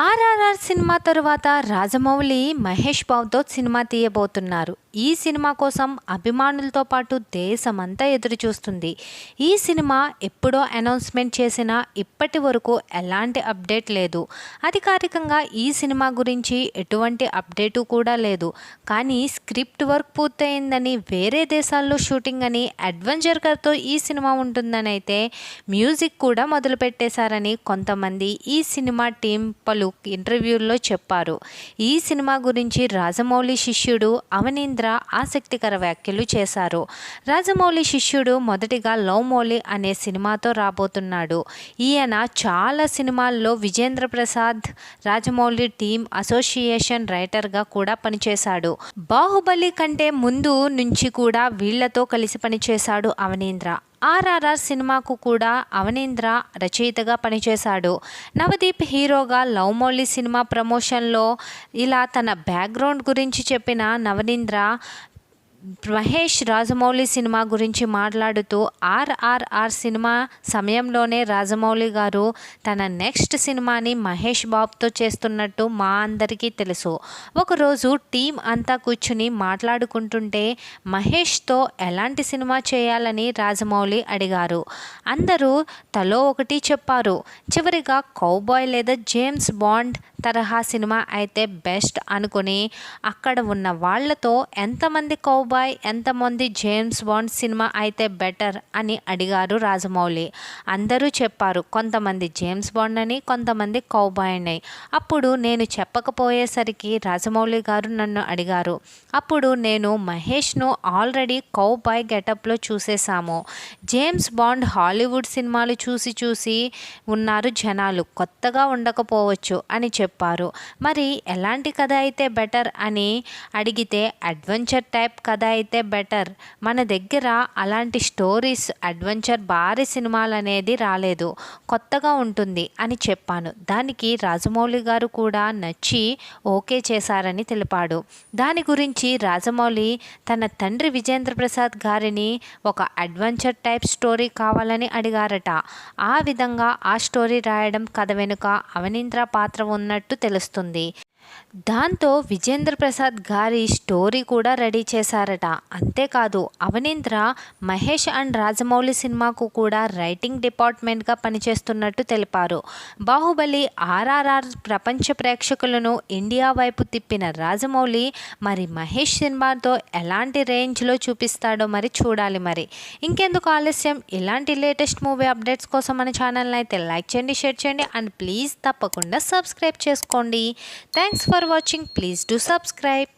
RRR cinema తరువాత రాజమౌళి మహేష్ బాబుతో cinema తీయబోతున్నారు. ఈ సినిమా కోసం అభిమానులతో పాటు దేశమంతా ఎదురు చూస్తుంది ఈ సినిమా ఎప్పుడో అనౌన్స్మెంట్ చేసినా ఇప్పటి వరకు ఎలాంటి అప్డేట్ లేదు. అధికారికంగా ఈ సినిమా గురించి ఎటువంటి అప్డేటు కూడా లేదు. కానీ స్క్రిప్ట్ వర్క్ పూర్తయిందని వేరే దేశాల్లో షూటింగ్ అని అడ్వెంచర్ కథతో ఈ సినిమా ఉంటుందని అయితే మ్యూజిక్ కూడా మొదలుపెట్టేశారని కొంతమంది ఈ సినిమా టీం పలు ఇంటర్వ్యూల్లో చెప్పారు. ఈ సినిమా గురించి రాజమౌళి శిష్యుడు అవనీంద్ర ఆసక్తికర వ్యాఖ్యలు చేశారు. రాజమౌళి శిష్యుడు మొదటిగా లవ్ మౌలి అనే సినిమాతో రాబోతున్నాడు. ఈయన చాలా సినిమాల్లో విజేంద్ర ప్రసాద్ రాజమౌళి టీం అసోసియేషన్ రైటర్గా కూడా పనిచేశాడు. బాహుబలి కంటే ముందు నుంచి కూడా వీళ్ళతో కలిసి పనిచేశాడు అవనీంద్ర. ఆర్ఆర్ఆర్ సినిమాకు కూడా అవనీంద్ర రచయితగా పనిచేశాడు. నవదీప్ హీరోగా లవ్ మౌలి సినిమా ప్రమోషన్లో ఇలా తన బ్యాక్గ్రౌండ్ గురించి చెప్పిన నవనీంద్ర మహేష్ రాజమౌళి సినిమా గురించి మాట్లాడుతూ ఆర్ఆర్ఆర్ సినిమా సమయంలోనే రాజమౌళి గారు తన నెక్స్ట్ సినిమాని మహేష్ బాబుతో చేస్తున్నట్టు మా అందరికీ తెలుసు. ఒకరోజు టీం అంతా కూర్చుని మాట్లాడుకుంటుంటే మహేష్తో ఎలాంటి సినిమా చేయాలని రాజమౌళి అడిగారు. అందరూ తలో ఒకటి చెప్పారు. చివరిగా కౌబాయ్ లేదా జేమ్స్ బాండ్ తరహా సినిమా అయితే బెస్ట్ అనుకుని అక్కడ ఉన్న వాళ్ళతో ఎంతమంది కౌబాయ్ బాయ్ ఎంతమంది జేమ్స్ బాండ్ సినిమా అయితే బెటర్ అని అడిగారు రాజమౌళి. అందరూ చెప్పారు కొంతమంది జేమ్స్ బాండ్ అని కొంతమంది కౌబాయ్ అని. అప్పుడు నేను చెప్పకపోయేసరికి రాజమౌళి గారు నన్ను అడిగారు. అప్పుడు నేను మహేష్ను ఆల్రెడీ కౌబాయ్ గెటప్లో చూసేశాము. జేమ్స్ బాండ్ హాలీవుడ్ సినిమాలు చూసి చూసి ఉన్నారు జనాలు కొత్తగా ఉండకపోవచ్చు అని చెప్పారు. మరి ఎలాంటి కథ అయితే బెటర్ అని అడిగితే అడ్వెంచర్ టైప్ కథ అయితే బెటర్. మన దగ్గర అలాంటి స్టోరీస్ అడ్వెంచర్ భారీ సినిమాలు అనేది రాలేదు. కొత్తగా ఉంటుంది అని చెప్పాను. దానికి రాజమౌళి గారు కూడా నచ్చి ఓకే చేశారని తెలిపాడు. దాని గురించి రాజమౌళి తన తండ్రి విజేంద్ర ప్రసాద్ గారిని ఒక అడ్వెంచర్ టైప్ స్టోరీ కావాలని అడిగారట. ఆ విధంగా ఆ స్టోరీ రాయడం కథ వెనుక అవనీంద్ర పాత్ర ఉన్నట్టు తెలుస్తుంది. దాంతో విజేంద్ర ప్రసాద్ గారి స్టోరీ కూడా రెడీ చేశారట. అంతేకాదు అవనీంద్ర మహేష్ అండ్ రాజమౌళి సినిమాకు కూడా రైటింగ్ డిపార్ట్మెంట్గా పనిచేస్తున్నట్టు తెలిపారు. బాహుబలి ఆర్ఆర్ఆర్ ప్రపంచ ప్రేక్షకులను ఇండియా వైపు తిప్పిన రాజమౌళి మరి మహేష్ సినిమాతో ఎలాంటి రేంజ్లో చూపిస్తాడో మరి చూడాలి మరి. ఇంకెందుకు ఆలస్యం? ఇలాంటి లేటెస్ట్ మూవీ అప్డేట్స్ కోసం మన ఛానల్ని అయితే లైక్ చేయండి షేర్ చేయండి అండ్ ప్లీజ్ తప్పకుండా సబ్స్క్రైబ్ చేసుకోండి. Thanks for watching please do subscribe